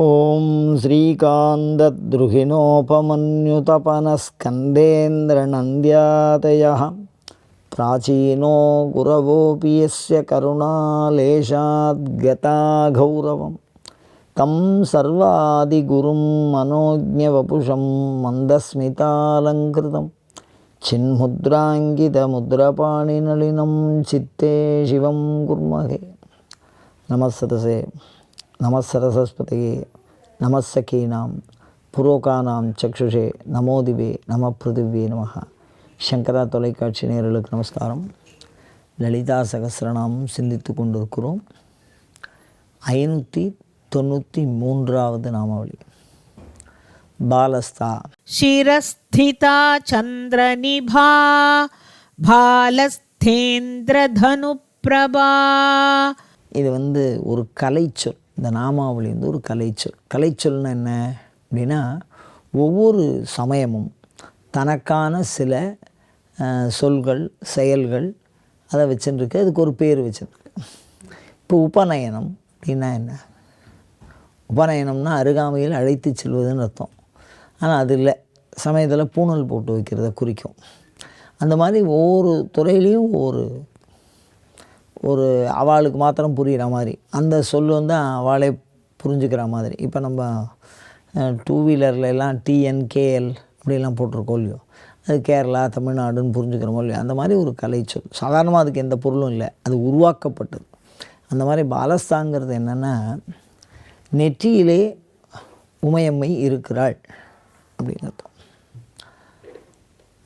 ఓం శ్రీకాంతద్రుహిణోపమన్యుతపనస్కందేంద్రనంద్యాతయ. ప్రాచీనో గురవోపి ఎస్య కరుణాలేశాద్గతాఘౌరవం తం సర్వాదిగురుం మనోజ్ఞవపుషం మందస్మితాలంకృతం. చిన్ముద్రాంకితముద్రపాణినళినం చిత్తే శివం కుర్మహే. నమస్సతసే நம சரஸ்வதி நமசகீனாம் புரோகானாம் சக்ஷுஷே நமோதிவே நம பிருதிவே நமக சங்கரா தொலைக்காட்சி நேரலுக்கு நமஸ்காரம். லலிதா சகசிரநாமம் சிந்தித்து கொண்டிருக்கிறோம். ஐநூற்றி தொண்ணூற்றி மூன்றாவது நாமாவளி. பாலஸ்தா. சிரஸ்திதா சந்திரநிபா பாலஸ்தேந்திரதனு பிரபா இது வந்து ஒரு கலைச்சொல். இந்த நாமாவளி வந்து ஒரு கலைச்சொல். கலைச்சொல்னா என்ன அப்படின்னா ஒவ்வொரு சமயமும் தனக்கான சில சொல்கள் செயல்கள் அதை வச்சுருக்கு அதுக்கு ஒரு பேர் வச்சுருக்கு இப்போ உபநயனம் அப்படின்னா என்ன? உபநயனம்னா அருகாமையில் அழைத்து செல்வதுன்னு அர்த்தம். ஆனால் அது இல்லை. சமயத்தில் பூணல் போட்டு வைக்கிறத குறிக்கும். அந்த மாதிரி ஒவ்வொரு துறையிலையும் ஒவ்வொரு ஒரு அவளுக்கு மாத்திரம் புரிகிற மாதிரி. அந்த சொல் வந்து அவளே புரிஞ்சுக்கிற மாதிரி. இப்போ நம்ம டூ வீலரில் எல்லாம் டிஎன்கேஎல் அப்படிலாம் போட்டிருக்கோம் இல்லையோ? அது கேரளா தமிழ்நாடுன்னு புரிஞ்சுக்கிறோமோ இல்லையோ? அந்த மாதிரி ஒரு கலைச்சொல் சாதாரணமாக அதுக்கு எந்த பொருளும் இல்லை. அது உருவாக்கப்பட்டது. அந்த மாதிரி பாலஸ்தாங்கிறது என்னென்னா நெற்றியிலே உமையம்மை இருக்கிறாள் அப்படிங்கிறது.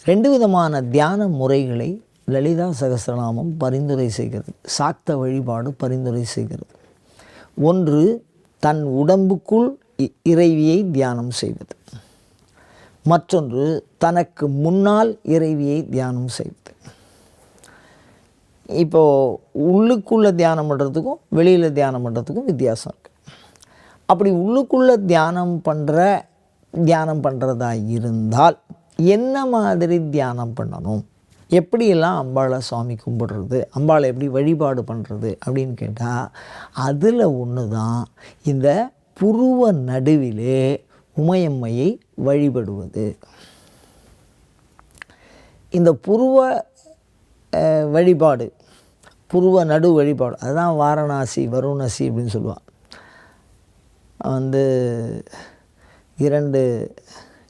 ரெண்டு விதமான தியான முறைகளை லலிதா சகசிரநாமம் பரிந்துரை செய்கிறது. சாக்த வழிபாடு பரிந்துரை செய்கிறது. ஒன்று தன் உடம்புக்குள் இ- இறைவியை தியானம் செய்வது. மற்றொன்று தனக்கு முன்னால் இறைவியை தியானம் செய்வது. இப்போது உள்ளுக்குள்ளே தியானம் பண்ணுறதுக்கும் வெளியில் தியானம் பண்ணுறதுக்கும் வித்தியாசம் இருக்குது அப்படி உள்ளுக்குள்ளே தியானம் பண்ணுற தியானம் பண்ணுறதா இருந்தால் என்ன மாதிரி தியானம் பண்ணணும்? எப்படியெல்லாம் அம்பாளை சுவாமி கும்பிடுறது அம்பாளை எப்படி வழிபாடு பண்ணுறது அப்படின்னு கேட்டால் அதில் ஒன்று தான் இந்த புருவ நடுவிலே உமையம்மையை வழிபடுவது. இந்த புருவ வழிபாடு புருவ நடு வழிபாடு அதுதான் வாரணாசி வருணசி அப்படின்னு சொல்லுவாள் வந்து இரண்டு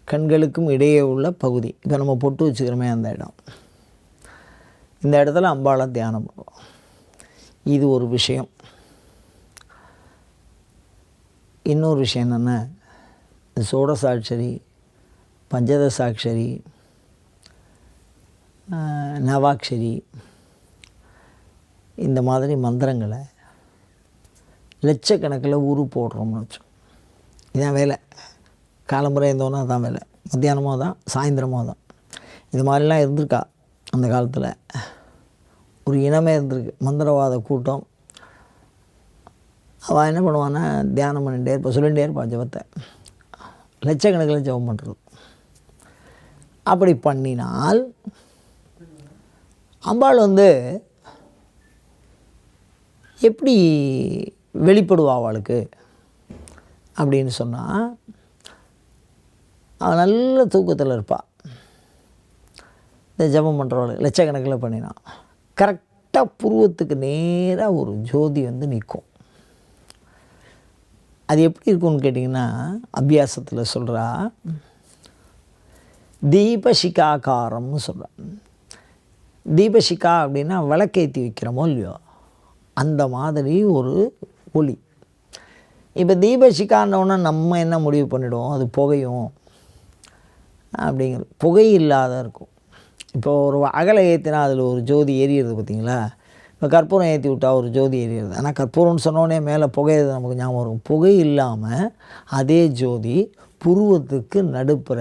கண்களுக்கும் இடையே உள்ள பகுதி. இப்போ நம்ம பொட்டு வச்சுக்கிறோமே அந்த இடம். இந்த இடத்துல அம்பாளை தியானம் பண்ணுவோம். இது ஒரு விஷயம். இன்னொரு விஷயம் என்னென்ன சோடசாட்சரி பஞ்சதசாட்சரி ஆஹ், நவாக்ஷரி இந்த மாதிரி மந்திரங்களை லட்சக்கணக்கில் உரு போடுறோம்னு வச்சோம் இதான் வேலை. காலம்புரை இருந்தோன்னா அதான் வேலை. மத்தியானமோ தான் சாயந்தரமோ தான் இது மாதிரிலாம் இருந்திருக்கா. அந்த காலத்தில் ஒரு இனமே இருந்திருக்கு. மந்திரவாத கூட்டம். அவள் என்ன பண்ணுவான்னா தியானம் பண்ணிகிட்டே இருப்பா சொல்லிகிட்டே இருப்பாள் ஜபத்தை. லட்சக்கணக்கில் ஜெபம் பண்ணுறது அப்படி பண்ணினால் அம்பாள் வந்து எப்படி வெளிப்படுவா அவளுக்கு? அப்படின்னு சொன்னால் அவள் நல்ல தூக்கத்தில் இருப்பாள் இந்த ஜபம் பண்ணுறவங்களுக்கு லட்சக்கணக்கில் பண்ணினான் கரெக்டாக புருவத்துக்கு நேராக ஒரு ஜோதி வந்து நிற்கும். அது எப்படி இருக்கும்னு கேட்டிங்கன்னா அபியாசத்தில் சொல்கிறா தீபசிகாக்காரம்னு சொல்கிறா தீபசிகா அப்படின்னா விளக்கேற்றி வைக்கிறோமோ இல்லையோ அந்த மாதிரி ஒரு ஒளி இப்போ தீபசிகான்னொன்னே நம்ம என்ன முடிவு பண்ணிவிடுவோம் அது புகையும். அப்படிங்கிறது புகை இல்லாத இருக்கும். இப்போ ஒரு அகலை ஏற்றினா அதில் ஒரு ஜோதி எரியிறது பார்த்தீங்களா இப்போ கற்பூரம் ஏற்றி விட்டால் ஒரு ஜோதி எரியிறது ஆனால் கற்பூரம்னு சொன்னோடனே மேலே புகையிறது நமக்கு ஞாபகம் வரும். புகை இல்லாமல் அதே ஜோதி புருவத்துக்கு நடுப்புற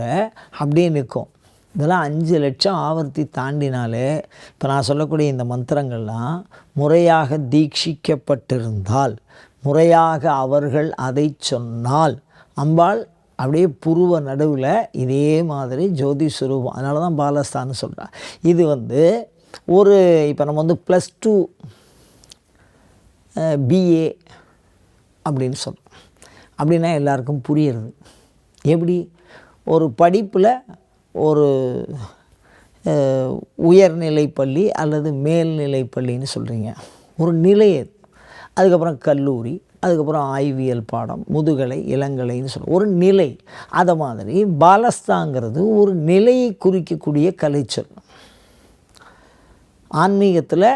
அப்படியே நிற்கும். இதெல்லாம் அஞ்சு லட்சம் ஆவர்த்தி தாண்டினாலே இப்போ நான் சொல்லக்கூடிய இந்த மந்திரங்கள்லாம் முறையாக தீட்சிக்கப்பட்டிருந்தால் முறையாக அவர்கள் அதை சொன்னால் அம்பாள் அப்படியே புருவ நடுவில் இதே மாதிரி ஜோதி சுரூபம். அதனால தான் பாலஸ்தான்னு சொல்கிறான் இது வந்து ஒரு இப்போ நம்ம வந்து ப்ளஸ் டூ பிஏ அப்படின்னு சொல்கிறோம் அப்படின்னா எல்லாருக்கும் புரியுறது. எப்படி? ஒரு படிப்பில் ஒரு உயர்நிலை பள்ளி அல்லது மேல்நிலை பள்ளின்னு சொல்கிறீங்க ஒரு நிலைய அதுக்கப்புறம் கல்லூரி அதுக்கப்புறம் ஆய்வியல் பாடம் முதுகலை இளங்கலைன்னு சொல்லுவோம் ஒரு நிலை. அதை மாதிரி பாலஸ்தாங்கிறது ஒரு நிலையை குறிக்கக்கூடிய கலைச்சொல். ஆன்மீகத்தில்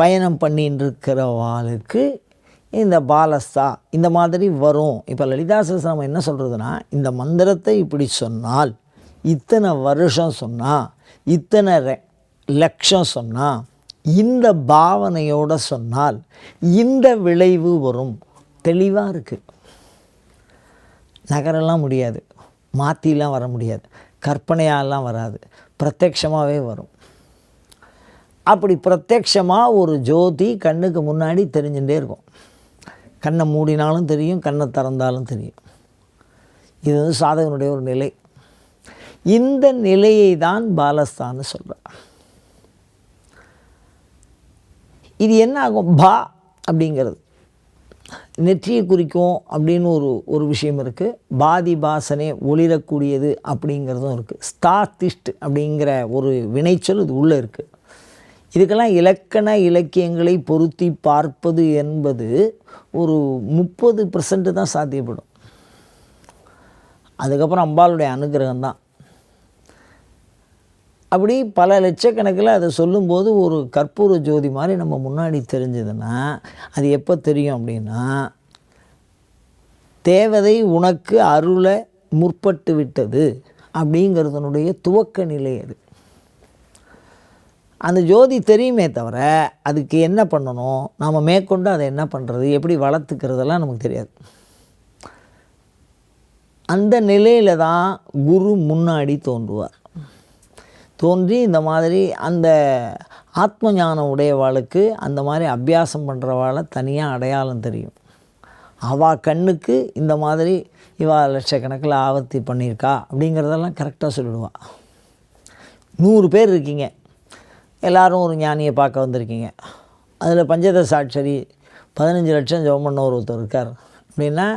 பயணம் பண்ணின்னு இருக்கிறவாளுக்கு இந்த பாலஸ்தா இந்த மாதிரி வரும். இப்போ லலிதா சகஸ்ரநாமம் என்ன சொல்கிறதுனா இந்த மந்திரத்தை இப்படி சொன்னால் இத்தனை வருஷம் சொன்னால் இத்தனை லட்சம் சொன்னால் இந்த பாவனையோடு சொன்னால் இந்த விளைவு வரும். தெளிவாக இருக்குது நகரெல்லாம் முடியாது. மாற்றிலாம் வர முடியாது. கற்பனையாலாம் வராது. பிரத்யக்ஷமாகவே வரும். அப்படி பிரத்யக்ஷமாக ஒரு ஜோதி கண்ணுக்கு முன்னாடி தெரிஞ்சுட்டே இருக்கும். கண்ணை மூடினாலும் தெரியும் கண்ணை திறந்தாலும் தெரியும். இது வந்து சாதகனுடைய ஒரு நிலை. இந்த நிலையை தான் பாலஸ்தான்னு சொல்கிறார் இது என்ன ஆகும் பா அப்படிங்கிறது. நெற்றியை குறிக்கும் அப்படின்னு ஒரு ஒரு விஷயம் இருக்குது பாதி பாசனே ஒளிரக்கூடியது அப்படிங்கிறதும் இருக்குது ஸ்தாத்திஷ்ட் அப்படிங்கிற ஒரு வினைச்சொல் இது உள்ளே இருக்குது இதுக்கெல்லாம் இலக்கண இலக்கியங்களை பொருத்தி பார்ப்பது என்பது ஒரு முப்பது பர்சன்ட் தான் சாத்தியப்படும். அதுக்கப்புறம் அம்பாளுடைய அனுகிரகம் தான் அப்படி பல லட்சக்கணக்கில் அதை சொல்லும்போது ஒரு கற்பூர ஜோதி மாதிரி நம்ம முன்னாடி தெரிஞ்சதுன்னா அது எப்போ தெரியும் அப்படின்னா தேவதை உனக்கு அருளை முற்பட்டு விட்டது அப்படிங்கிறதனுடைய துவக்க நிலை அது. அந்த ஜோதி தெரியுமே தவிர அதுக்கு என்ன பண்ணணும்? நாம் மேற்கொண்டு அதை என்ன பண்ணுறது எப்படி வளர்த்துக்கிறதெல்லாம் நமக்கு தெரியாது. அந்த நிலையில் தான் குரு முன்னாடி தோன்றுவார். தோன்றி இந்த மாதிரி அந்த ஆத்ம ஞானம் உடையவாளுக்கு அந்த மாதிரி அபியாசம் பண்ணுறவாளை தனியாக அடையாளம் தெரியும். அவள் கண்ணுக்கு இந்த மாதிரி இவா லட்சக்கணக்கில் ஆபத்தி பண்ணியிருக்கா அப்படிங்கிறதெல்லாம் கரெக்டாக சொல்லிடுவாள் நூறு பேர் இருக்கீங்க. எல்லோரும் ஒரு ஞானியை பார்க்க வந்திருக்கீங்க. அதில் பஞ்சத சாட்சரி பதினஞ்சு லட்சம் ஜெபம் பண்ண ஒருத்தர் இருக்கார். அப்படின்னா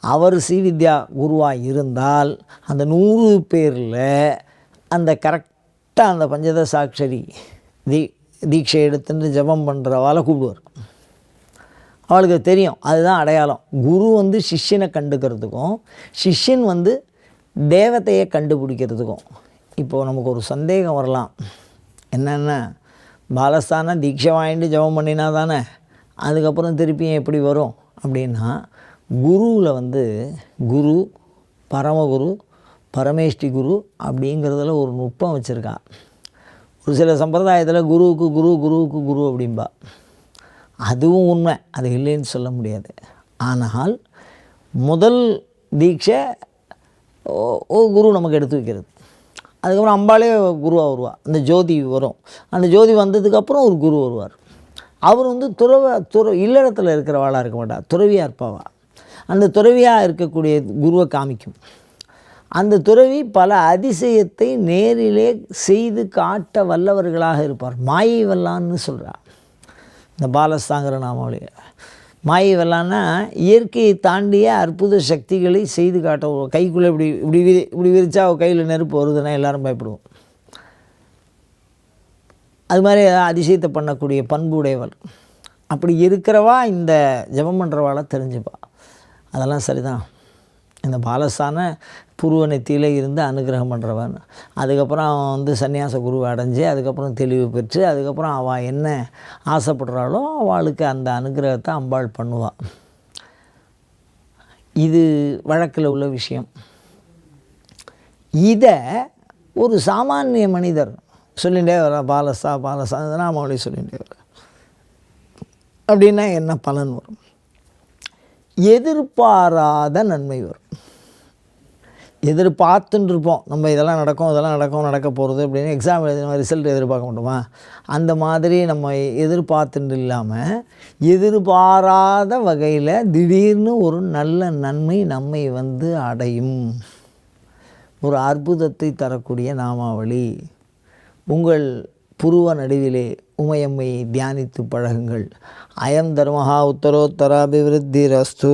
அவர் ஸ்ரீவித்யா குருவாக இருந்தால் அந்த நூறு பேரில் அந்த கரெக்ட் கரெக்டாக அந்த பஞ்சத சாட்சரி தீ தீட்சை எடுத்துட்டு ஜெபம் பண்ணுறவால கூப்பிடுவார். அவளுக்கு தெரியும். அதுதான் அடையாளம். குரு வந்து சிஷ்யனை கண்டுக்கிறதுக்கும் சிஷ்யன் வந்து தேவத்தையே கண்டுபிடிக்கிறதுக்கும். இப்போது நமக்கு ஒரு சந்தேகம் வரலாம். என்னென்ன? பாலஸ்தான தீட்சை வாங்கிட்டு ஜெபம் பண்ணினா தானே? அதுக்கப்புறம் திருப்பியும் எப்படி வரும்? அப்படின்னா குருவில் வந்து குரு பரமகுரு பரமேஷ்டி குரு அப்படிங்கிறதுல ஒரு நுட்பம் வச்சுருக்கான். ஒரு சில சம்பிரதாயத்தில் குருவுக்கு குரு குருவுக்கு குரு அப்படின்பா அதுவும் உண்மை அது இல்லைன்னு சொல்ல முடியாது. ஆனால் முதல் தீட்சை ஓ- குரு நமக்கு எடுத்து வைக்கிறது. அதுக்கப்புறம் அம்பாளே குருவாக வருவாள் அந்த ஜோதி வரும். அந்த ஜோதி வந்ததுக்கப்புறம் ஒரு குரு வருவார். அவர் வந்து துறவ துற இல்லறத்தில் இருக்கிறவாளாக இருக்க மாட்டார். துறவியாக இருப்பாவா. அந்த துறவியாக இருக்கக்கூடிய குருவை காமிக்கும். அந்த துறவி பல அதிசயத்தை நேரிலே செய்து காட்ட வல்லவர்களாக இருப்பார். மாயை வல்லான்னு சொல்கிறார் இந்த பாலஸ்தாங்கிற நாமாவளிய மாயை வல்லான்னா இயற்கையை தாண்டிய அற்புத சக்திகளை செய்து காட்ட கைக்குள்ளே இப்படி இப்படி விரி இப்படி விரிச்சா கையில் நெருப்பு வருதுன்னா எல்லோரும் பயப்படுவோம். அது மாதிரி அதிசயத்தை பண்ணக்கூடிய பண்பு உடையவள் அப்படி இருக்கிறவா இந்த ஜெபம் பண்ணுறவாளை தெரிஞ்சுப்பா. அதெல்லாம் சரிதான். இந்த பாலஸ்தான புருவ நெத்தியில் இருந்து அனுகிரகம் பண்ணுறவன் அதுக்கப்புறம் அவன் வந்து சன்னியாச குருவை அடைஞ்சு அதுக்கப்புறம் தெளிவு பெற்று அதுக்கப்புறம் அவள் என்ன ஆசைப்படுறாளோ அவளுக்கு அந்த அனுகிரகத்தை அம்பாள் பண்ணுவாள் இது வழக்கில் உள்ள விஷயம். இதை ஒரு சாமானிய மனிதர் சொல்லிகிட்டே வர பாலசா பாலசா நாமாவளி சொல்லிகிட்டே வர அப்படின்னா என்ன பலன் வரும்? எதிர்பாராத நன்மை வரும். எதிர்பார்த்துன்னு இருப்போம் நம்ம இதெல்லாம் நடக்கும் இதெல்லாம் நடக்கும் நடக்க போகிறது அப்படின்னு எக்ஸாம் எழுதின ரிசல்ட் எதிர்பார்க்க முடியுமா அந்த மாதிரி நம்ம எதிர்பார்த்துட்டு இல்லாமல் எதிர்பாராத வகையில் திடீர்னு ஒரு நல்ல நன்மை நம்மை வந்து அடையும். ஒரு அற்புதத்தை தரக்கூடிய நாமாவளி. உங்கள் புருவ நடுவிலே உமையம்மை தியானித்து பழகுங்கள். அயம் தர்மஹா உத்தரோத்தராபிவிருத்தி ரஸ்து